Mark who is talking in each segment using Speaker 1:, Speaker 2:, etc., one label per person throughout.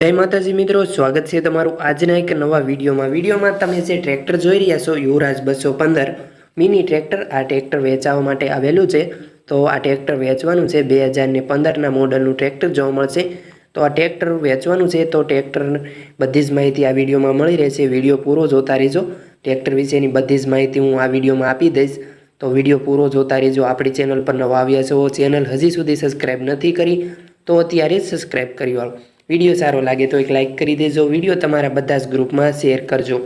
Speaker 1: જય માતાજી મિત્રો, સ્વાગત છે તમારું આજના એક નવા વિડીયોમાં. વિડીયોમાં તમે જે ટ્રેક્ટર જોઈ રહ્યા છો, યુવરાજ બસો પંદર, મિની ટ્રેક્ટર, આ ટ્રેક્ટર વેચાવા માટે આવેલું છે. તો આ ટ્રેક્ટર વેચવાનું છે, બે હજારને પંદરના મોડલનું ટ્રેક્ટર જોવા મળશે. તો આ ટ્રેક્ટર વેચવાનું છે, તો ટ્રેક્ટર બધી જ માહિતી આ વિડીયોમાં મળી રહેશે. વીડિયો પૂરો જોતા રહેજો. ટ્રેક્ટર વિશેની બધી જ માહિતી હું આ વિડીયોમાં આપી દઈશ. તો વીડિયો પૂરો જોતા રહેજો. આપણી ચેનલ પર નવા આવ્યા છો, ચેનલ હજી સુધી સબસ્ક્રાઈબ નથી કરી, તો અત્યારે જ સબસ્ક્રાઈબ કરી વાળો. વીડિયો સારો લાગે તો એક લાઇક કરી દેજો. વીડિયો તમારા બધા જ ગ્રુપમાં શેર કરજો.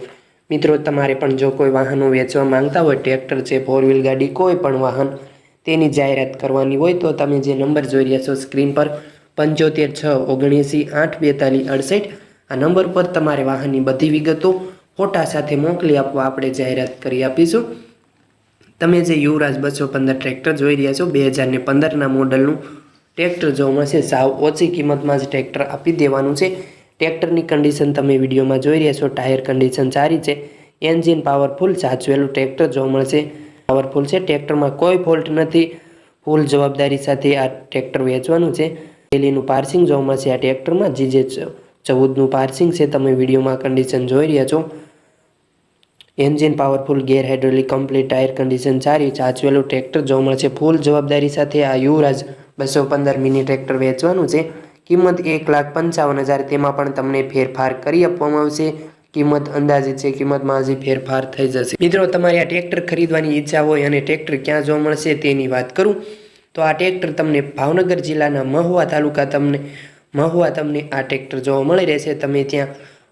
Speaker 1: મિત્રો, તમારે પણ જો કોઈ વાહનો વેચવા માંગતા હોય, ટ્રેક્ટર છે ફોર વ્હીલ ગાડી, કોઈ પણ વાહન, તેની જાહેરાત કરવાની હોય તો તમે જે નંબર જોઈ રહ્યા છો સ્ક્રીન પર, પંચોતેર છ ઓગણએંસી આઠ બેતાલીસ અડસઠ, આ નંબર પર તમારે વાહનની બધી વિગતો ફોટા સાથે મોકલી આપવા આપણે જાહેરાત કરી આપીશું. તમે જે યુવરાજ બસો પંદર ટ્રેક્ટર જોઈ રહ્યા છો, બે હજારને પંદરના મોડલનું ટ્રેક્ટર જોવા મળશે, સાવ ઓછી કિંમતમાં જ ટ્રેક્ટર આપી દેવાનું છે. ટ્રેક્ટરની કન્ડિશન તમે વિડીયોમાં જોઈ રહ્યા છો. ટાયર કન્ડિશન સારી છે. એન્જિન પાવરફુલ સાચવેલું ટ્રેક્ટર જોવા મળશે પાવરફુલ છે. ટ્રેક્ટરમાં કોઈ ફોલ્ટ નથી. ફૂલ જવાબદારી સાથે આ ટ્રેક્ટર વેચવાનું છે. ડેલીનું પાર્સિંગ જોવા મળશે આ ટ્રેક્ટરમાં, જે જે ચૌદનું પાર્સિંગ છે, તમે વિડીયોમાં કન્ડિશન જોઈ રહ્યા છો. Engine powerful gear hydraulic complete tyre condition સારી, સાચવેલું ટ્રેક્ટર જોવા મળશે. ફૂલ જવાબદારી સાથે આ યુવરાજ બસો પંદર મિની ટ્રેક્ટર વેચવાનું છે. કિંમત એક લાખ પંચાવન હજાર, તેમાં પણ તમને ફેરફાર કરી આપવામાં આવશે. કિંમત અંદાજિત છે, કિંમતમાં હજી ફેરફાર થઈ જશે. મિત્રો, તમારે આ ટ્રેક્ટર ખરીદવાની ઈચ્છા હોય અને ટ્રેક્ટર ક્યાં જોવા મળશે તેની વાત કરું. તો આ ટ્રેક્ટર તમને ભાવનગર જિલ્લાના મહુવા તાલુકા તમને, મહુવા તમને આ ટ્રેક્ટર જોવા મળી રહેશે. તમે ત્યાં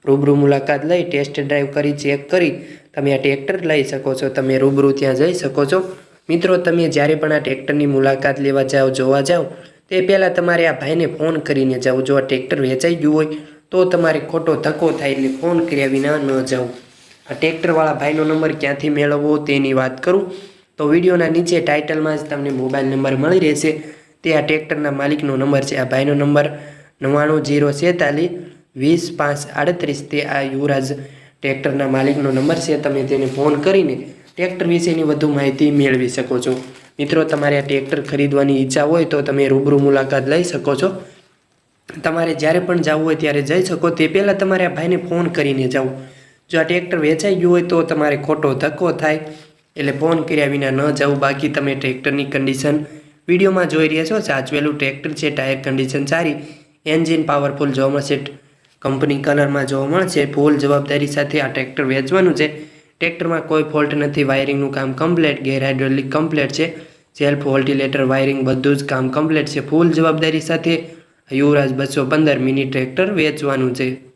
Speaker 1: રૂબરૂ મુલાકાત લઈ, ટેસ્ટ ડ્રાઈવ કરી, ચેક કરી તમે આ ટ્રેક્ટર લઈ શકો છો. તમે રૂબરૂ ત્યાં જઈ શકો છો. મિત્રો, તમે જ્યારે પણ આ ટ્રેક્ટરની મુલાકાત લેવા જાઓ, જોવા જાઓ, તે પહેલાં તમારે આ ભાઈને ફોન કરીને જાઓ. જો આ ટ્રેક્ટર વેચાઈ ગયું હોય, તો તમારે ખોટો ધક્કો થાય એટલે ફોન કર્યા વિના ન જાઓ. આ ટ્રેક્ટરવાળા ભાઈનો નંબર ક્યાંથી મેળવવો તેની વાત કરું. તો વિડીયોના નીચે ટાઇટલમાં જ તમને મોબાઈલ નંબર મળી રહેશે. તે આ ટ્રેક્ટરના માલિકનો નંબર છે. આ ભાઈનો નંબર નવ્વાણું જીરો છેતાલીસ વીસ પાંચ આડત્રીસ. તે આ યુવરાજ ટ્રેક્ટરના માલિકનો નંબર છે. તમે તેને ફોન કરીને ટ્રેક્ટર વિશેની વધુ માહિતી મેળવી શકો છો. મિત્રો, તમારે આ ટ્રેક્ટર ખરીદવાની ઈચ્છા હોય તો તમે રૂબરૂ મુલાકાત લઈ શકો છો. તમારે જ્યારે પણ જવું હોય ત્યારે જઈ શકો. તે પહેલાં તમારે આ ભાઈને ફોન કરીને જાઓ જો આ ટ્રેક્ટર વેચાઈ ગયું હોય તો તમારે ખોટો ધક્કો થાય એટલે ફોન કર્યા વિના ન જવું. બાકી તમે ટ્રેક્ટરની કન્ડિશન વિડીયોમાં જોઈ રહ્યા છો. સાચવેલું ટ્રેક્ટર છે, ટાયર કન્ડિશન સારી, એન્જિન પાવરફુલ જોવા મળશે, કંપની કલરમાં જોવા મળશે, ફૂલ જવાબદારી સાથે આ ટ્રેક્ટર વેચવાનું છે. ટ્રેક્ટરમાં કોઈ ફોલ્ટ નથી, વાયરિંગનું કામ કમ્પ્લેટ, ગેર હાઇડ્રોલિક કમ્પ્લેટ છે. સેલ્ફ વોલ્ટિલેટર, વાયરિંગ બધું જ કામ કમ્પ્લેટ છે. ફૂલ જવાબદારી સાથે યુવરાજ બસો પંદર મિની ટ્રેક્ટર વેચવાનું છે.